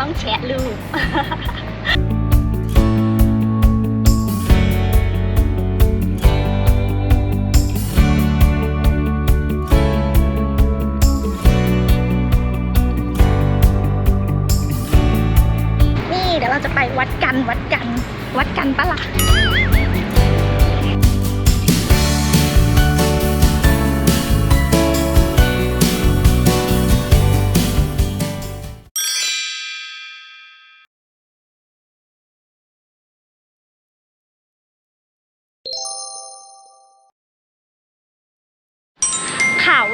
ต้องแชะรูปนี่เดี๋ยวเราจะไปวัดกันวัดกัน วัดกันปะล่ะ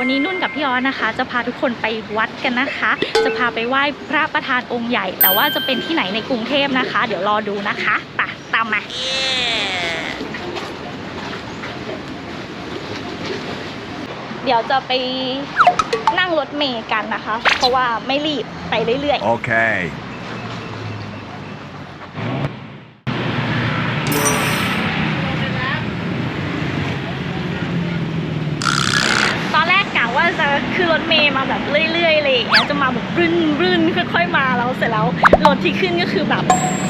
วันนี้นุ่นกับพี่ออสนะคะ จะพาทุกคนไปวัดกันนะคะ จะพาไปไหว้พระประธานองค์ใหญ่ แต่ว่าจะเป็นที่ไหนในกรุงเทพนะคะ เดี๋ยวรอดูนะคะไปตามมา เดี๋ยวจะไปนั่งรถเมย์กันนะคะ เพราะว่าไม่รีบไปเรื่อย Okay. ๆตอนแรกกะว่าจะขึ้นร ถเมย์มาแบบเรื่อยๆอะไรอย่างเงี้ยจะมาแบบรื่นรื่นค่อย ๆ มาแล้วเสร็จแล้วรถที่ขึ้นก็คือแบบ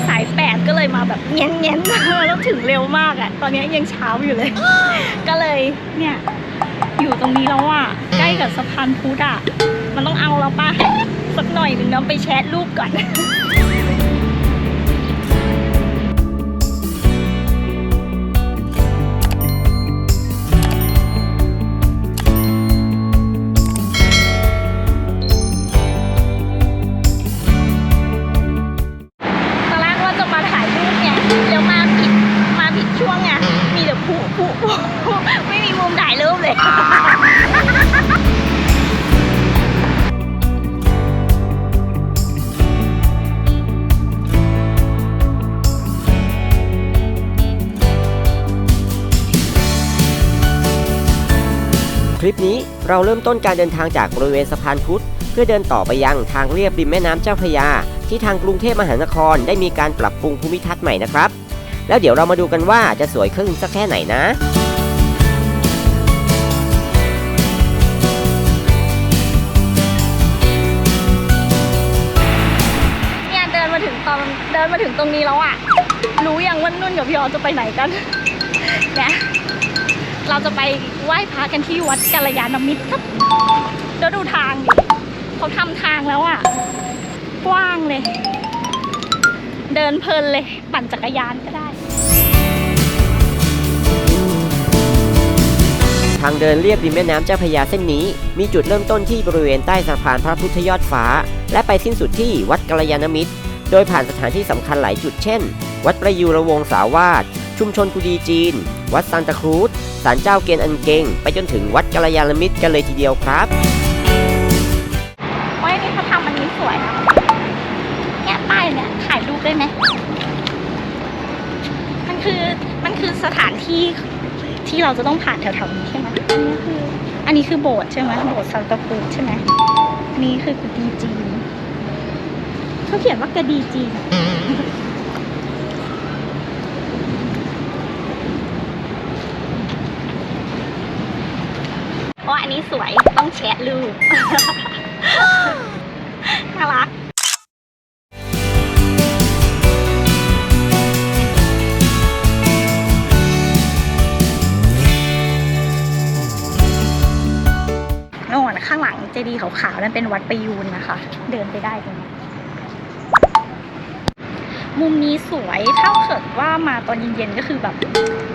สายแปดก็เลยมาแบบเงี้ยนเงี้ยนๆแล้วถึงเร็วมากอะตอนนี้ยังเช้าอยู่เลย ก็เลยเนี่ยอยู่ตรงนี้แล้วอะใกล้กับสะพานพุทธอะมันต้องเอาแล้วป่ะสักหน่อยหนึ่งน้ำไปแชทรูปก่อน เราเริ่มต้นการเดินทางจากบริเวณสะพานพุทธเพื่อเดินต่อไปยังทางเรียบริมแม่น้ำเจ้าพระยา ที่ทางกรุงเทพมหานครได้มีการปรับปรุงภูมิทัศน์ใหม่นะครับ แล้วเดี๋ยวเรามาดูกันว่าจะสวยขึ้นสักแค่ไหนนะเนี่ยเดินมาถึงตอนเดินมาถึงตรงนี้แล้วอะรู้ยังว่านุ่นกับพี่ออจะไปไหนกันเนี่ย เราจะไปไหว้พระกันที่วัดกัลยาณมิตรครับแล้วดูทางดิเขาทำทางแล้วอะกว้างเลย เดินเพลินเลย ปั่นจักรยานก็ได้ ทางเดินเรียบริมแม่น้ำเจ้าพระยาเส้นนี้ มีจุดเริ่มต้นที่บริเวณใต้สะพานพระพุทธยอดฟ้า และไปสิ้นสุดที่วัดกัลยาณมิตร โดยผ่านสถานที่สำคัญหลายจุดเช่น วัดประยูรวงศาวาสชุมชนกุดีจีน วัดซานตาครูซศาลเจ้าเกณฑ์อันเกงไปจนถึงวัดกัลยาณมิตรกันเลยทีเดียวครับโอ้ยนี่เขาทำอันนี้สวยนะเนี่ยป้ายเนี่ยถ่ายรูปได้ไหมมันคือมันคือสถานที่ที่เราจะต้องผ่านแถวๆนี้ใช่ไหมอันนี้คืออันนี้คือโบสถ์ใช่ไหมโบสถ์ซันตาครูซใช่ไหมอันนี้คือกดีจีนเขาเขียนว่ากระดีจีน อะโอ้อันนี้สวยต้องแชะรูปน่ารักโน่นข้างหลังเจดีย์ขาวๆนั่นเป็นวัดประยูนนะคะ เดินไปได้ตรงนี้มุมนี้สวยถ้าเกิดว่ามาตอนเย็นๆก็คือแบบ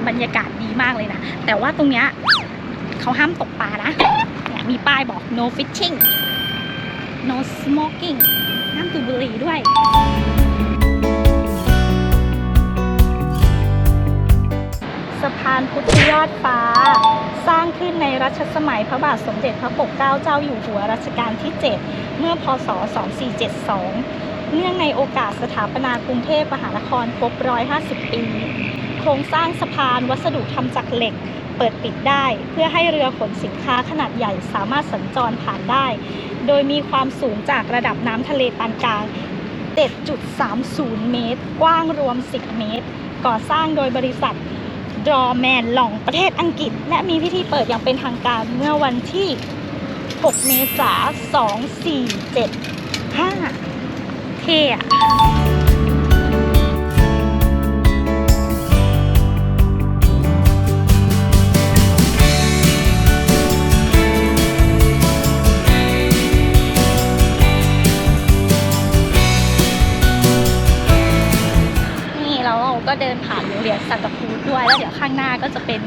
บรรยากาศดีมากเลยนะ แต่ว่าตรงเนี้ย เขาห้ามตกปลานะ เนี่ยมีป้ายบอก no fishing no smoking ห้ามดูดบุหรี่ด้วย สะพานพุทธยอดฟ้า สร้างขึ้นในรัชสมัยพระบาทสมเด็จพระปกเกล้าเจ้าอยู่หัวรัชกาลที่ 7 เมื่อพศ 2472 เนื่องในโอกาสสถาปนากรุงเทพมหานครครบ 150 ปี ครงสร้างสะพานวัสดุทำจากเหล็กเปิดปิดได้ เพื่อให้เรือขนสินค้าขนาดใหญ่สามารถสัญจรผ่านได้ โดยมีความสูงจากระดับน้ำทะเลปานกลาง 7.30 เมตร กว้างรวม 10 เมตร ก่อสร้างโดยบริษัทดรอแมนหลองประเทศอังกฤษ และมีพิธีเปิดอย่างเป็นทางการเมื่อวันที่ 6 เมษายน 2475ท่ ผ่านโรงเรียนซันตาครูซด้วย แล้วเดี๋ยวข้างหน้าก็จะเป็น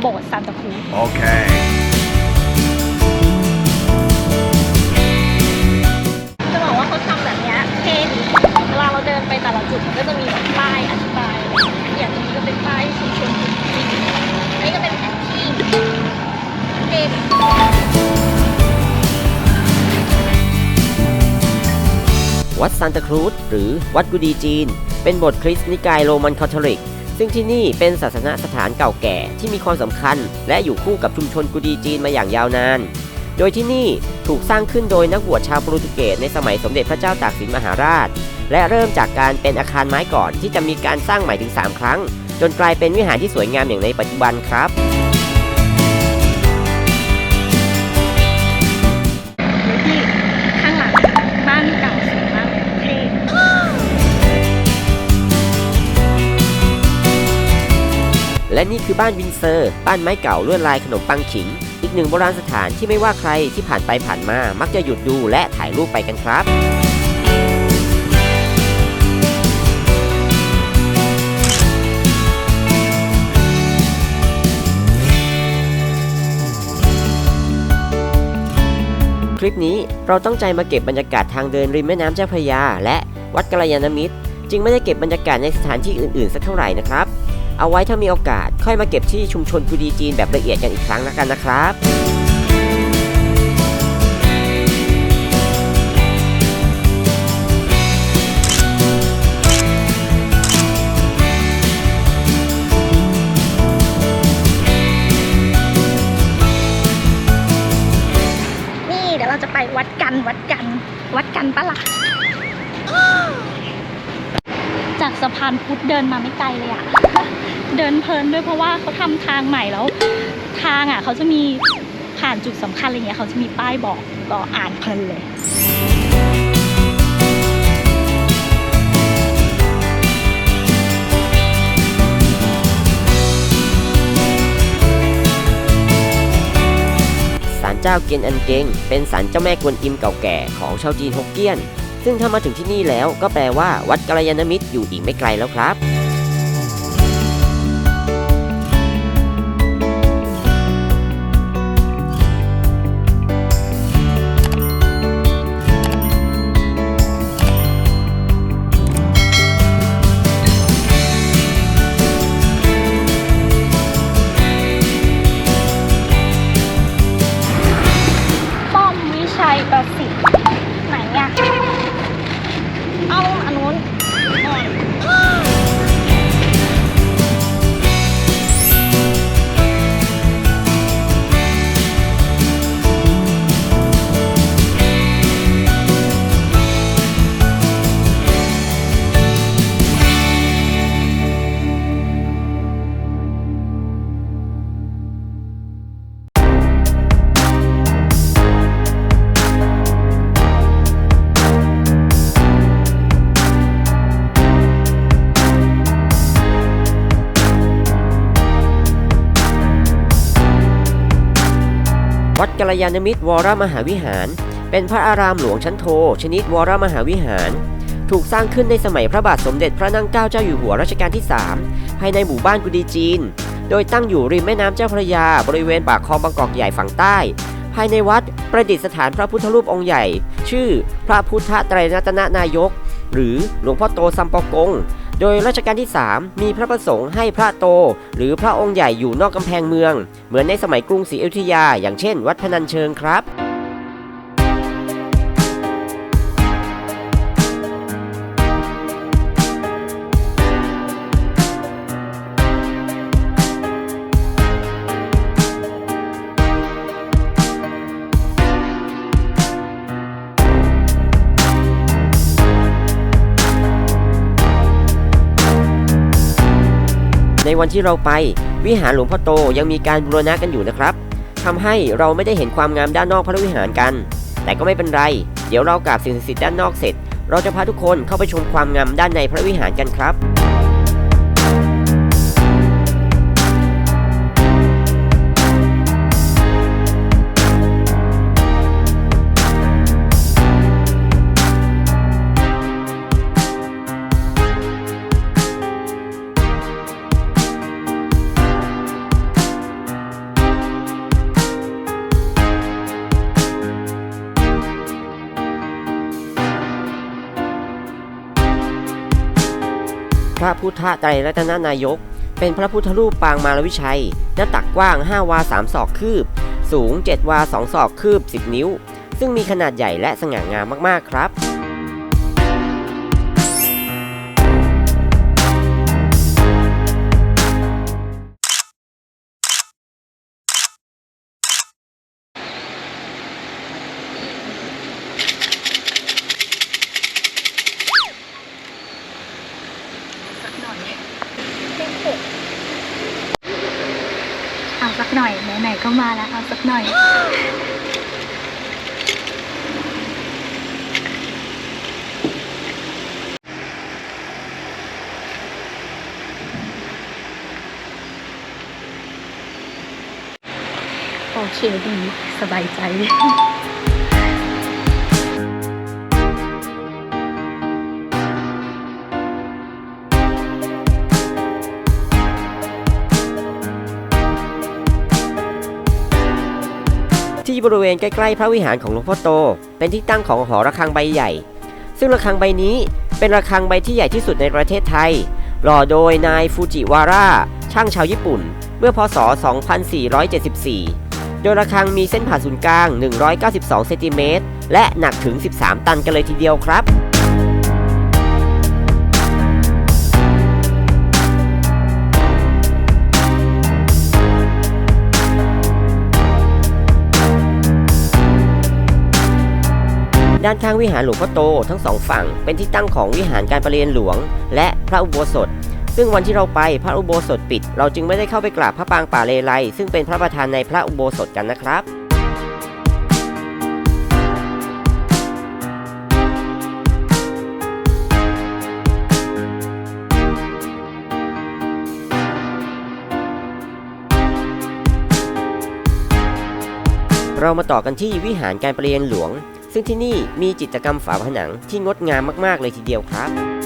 โบสถ์ซันตาครูซ Okay. จะบอกว่าเขาทำแบบเนี้ยเท่ดีเวลาเราเดินไปแต่ละจุดมันก็จะมีแบบป้ายอธิบายอะไรอย่างเงี้ยอย่างตรงนี้ก็เป็นป้ายชุมชนจริงอันนี้ก็เป็นแผนที่เท่ดีวัดซานตาครูซหรือวัดกุดีจีน เป็นบทคริสต์นิกายโรมันคาทอลิก ซึ่งที่นี่เป็นศาสนสถานเก่าแก่ที่มีความสำคัญ และอยู่คู่กับชุมชนกุดีจีนมาอย่างยาวนาน โดยที่นี่ถูกสร้างขึ้นโดยนักบวชชาวโปรตุเกสในสมัยสมเด็จพระเจ้าตากสินมหาราช และเริ่มจากการเป็นอาคารไม้ก่อนที่จะมีการสร้างใหม่ถึง 3 ครั้ง จนกลายเป็นวิหารที่สวยงามอย่างในปัจจุบันครับ และนี่คือบ้านวินเซอร์ บ้านไม้เก่าลวดลายขนมปังขิง อีกหนึ่งโบราณสถานที่ไม่ว่าใครที่ผ่านไปผ่านมา มักจะหยุดดูและถ่ายรูปไปกันครับคลิปนี้เราตั้งใจมาเก็บบรรยากาศทางเดินริมแม่น้ำเจ้าพระยา และวัดกัลยาณมิตร จึงไม่ได้เก็บบรรยากาศในสถานที่อื่นๆสักเท่าไหร่นะครับ เอาไว้ถ้ามีโอกาสค่อยมาเก็บที่ชุมชนกุดีจีนแบบละเอียดกันอีกครั้งแล้วกันนะครับนี่เดี๋ยวเราจะไปวัดกันวัดกัน วัดกันปะล่ะ จากสะพานพุทธเดินมาไม่ไกลเลยอะ เดินเพลินด้วยเพราะว่าเขาทำทางใหม่แล้ว ทางอะเขาจะมีผ่านจุดสำคัญอะไรเงี้ยเขาจะมีป้ายบอกก็อ่านเพลินเลยศาลเจ้าเกียนอันเกงเป็นศาลเจ้าแม่กวนอิมเก่าแก่ของชาวจีนฮกเกี้ยน ซึ่งถ้ามาถึงที่นี่แล้วก็แปลว่าวัดกัลยาณมิตรอยู่อีกไม่ไกลแล้วครับ กัลยาณมิตรวรมหาวิหาร เป็นพระอารามหลวงชั้นโท ชนิดวรมหาวิหาร ถูกสร้างขึ้นในสมัยพระบาทสมเด็จพระนั่งเกล้าเจ้าอยู่หัวรัชกาลที่ 3 ภายในหมู่บ้านกุดีจีน โดยตั้งอยู่ริมแม่น้ำเจ้าพระยา บริเวณปากคลองบางกอกใหญ่ฝั่งใต้ ภายในวัดประดิษฐานพระพุทธรูปองค์ใหญ่ ชื่อพระพุทธไตรรัตนนายก หรือหลวงพ่อโตซัมปอกง โดยรัชกาลที่ 3 มีพระประสงค์ให้พระโต หรือพระองค์ใหญ่อยู่นอกกำแพงเมือง เหมือนในสมัยกรุงศรีอยุธยา อย่างเช่น วัดพนัญเชิงครับ วันที่เราไป วิหารหลวงพ่อโตยังมีการบูรณะกันอยู่นะครับทำให้เราไม่ได้เห็นความงามด้านนอกพระวิหารกัน แต่ก็ไม่เป็นไร เดี๋ยวเรากราบสิ่งศักดิ์สิทธิ์ด้านนอกเสร็จ เราจะพาทุกคนเข้าไปชมความงามด้านในพระวิหารกันครับ พระพุทธไตรรัตนนายก เป็นพระพุทธรูปปางมารวิชัย หน้าตักกว้าง 5 วา 3 ศอกคืบ สูง 7 วา 2 ศอกคืบ 10 นิ้ว ซึ่งมีขนาดใหญ่และสง่างามมาก ๆ ครับ หน่อยไหนๆก็มาแล้วเอาสักหน่อย โอเคดี สบายใจ ที่บริเวณใกล้ๆพระวิหารของหลวงพ่อโต เป็นที่ตั้งของหอระฆังใบใหญ่ ซึ่งระฆังใบนี้เป็นระฆังใบที่ใหญ่ที่สุดในประเทศไทย หล่อโดยนายฟูจิวาร่าช่างชาวญี่ปุ่น เมื่อพศ 2474 โดยระฆังมีเส้นผ่าศูนย์กลาง 192 เซนติเมตร และหนักถึง 13 ตันกันเลยทีเดียวครับ ด้านข้างวิหารหลวงพ่อโตทั้งสองฝั่ง เป็นที่ตั้งของวิหารการประเรียนหลวง และพระอุโบสถ ซึ่งวันที่เราไปพระอุโบสถปิด เราจึงไม่ได้เข้าไปกราบพระปางป่าเลไลซึ่งเป็นพระประธานในพระอุโบสถกันนะครับเรามาต่อกันที่วิหารการประเรียนหลวง ซึ่งที่นี่มีจิตรกรรมฝาผนังที่งดงามมากๆเลยทีเดียวครับ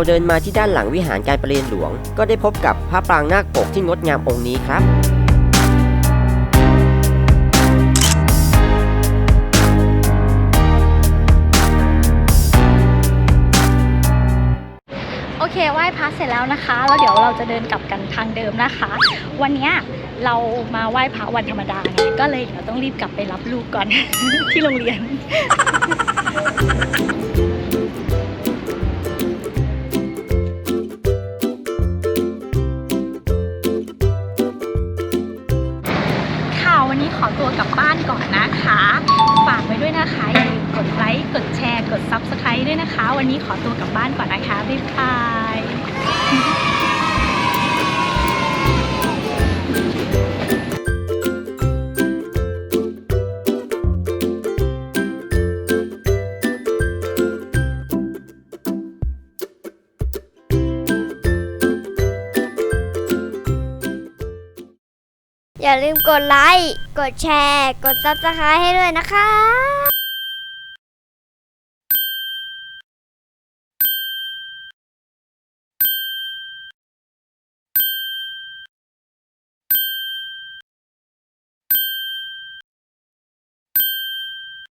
เราเดินมาที่ด้านหลังวิหารการประเรียนหลวง ก็ได้พบกับพระปรางนาคปกที่งดงามองค์นี้ครับโอเคไหว้พระเสร็จแล้วนะคะ แล้วเดี๋ยวเราจะเดินกลับกันทางเดิมนะคะ วันนี้เรามาไหว้พระวันธรรมดาไงก็เลยเดี๋ยวต้องรีบกลับไปรับลูกก่อน ที่โรงเรียน บ้านก่อนนะคะ ฝากไว้ด้วยนะคะอย่าลืมกดไลค์กดแชร์ กด Subscribe ด้วยนะคะ วันนี้ขอตัวกลับบ้านก่อนนะคะ บ๊ายบาย อย่าลืมกดไลค์ กดแชร์ กด subscribe ให้ด้วยนะคะ